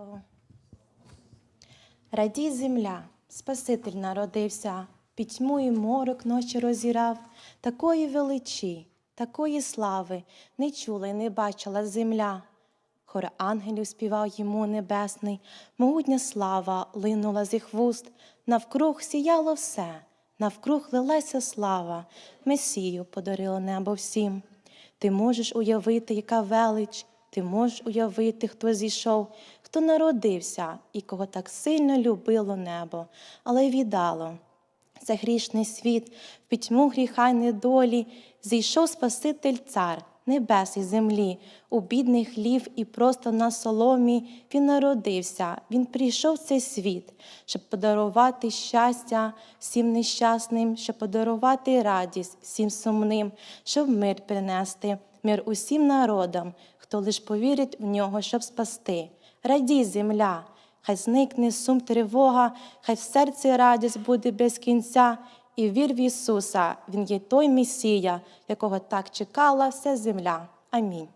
Богу. Радій земля, Спаситель народився, пітьму і морок ночі розірав, такої величі, такої слави не чула й не бачила земля. Хор ангелів співав йому небесний, могутня слава линула з їх вуст, навкруг сіяло все, навкруг лилася слава, Месію подарило небо всім. Ти можеш уявити, яка велич, ти можеш уявити, хто зійшов, хто народився і кого так сильно любило небо, але й віддало. За грішний світ, в пітьму гріха й недолі, зійшов Спаситель цар, небес і землі, у бідний хлів і просто на соломі він народився, він прийшов в цей світ, щоб подарувати щастя всім нещасним, щоб подарувати радість всім сумним, щоб мир принести, мир усім народам, хто лиш повірить в нього, щоб спасти. Радій, земля, хай зникне сум тривога, хай в серці радість буде без кінця, і вір в Ісуса, Він є той Месія, якого так чекала вся земля. Амінь.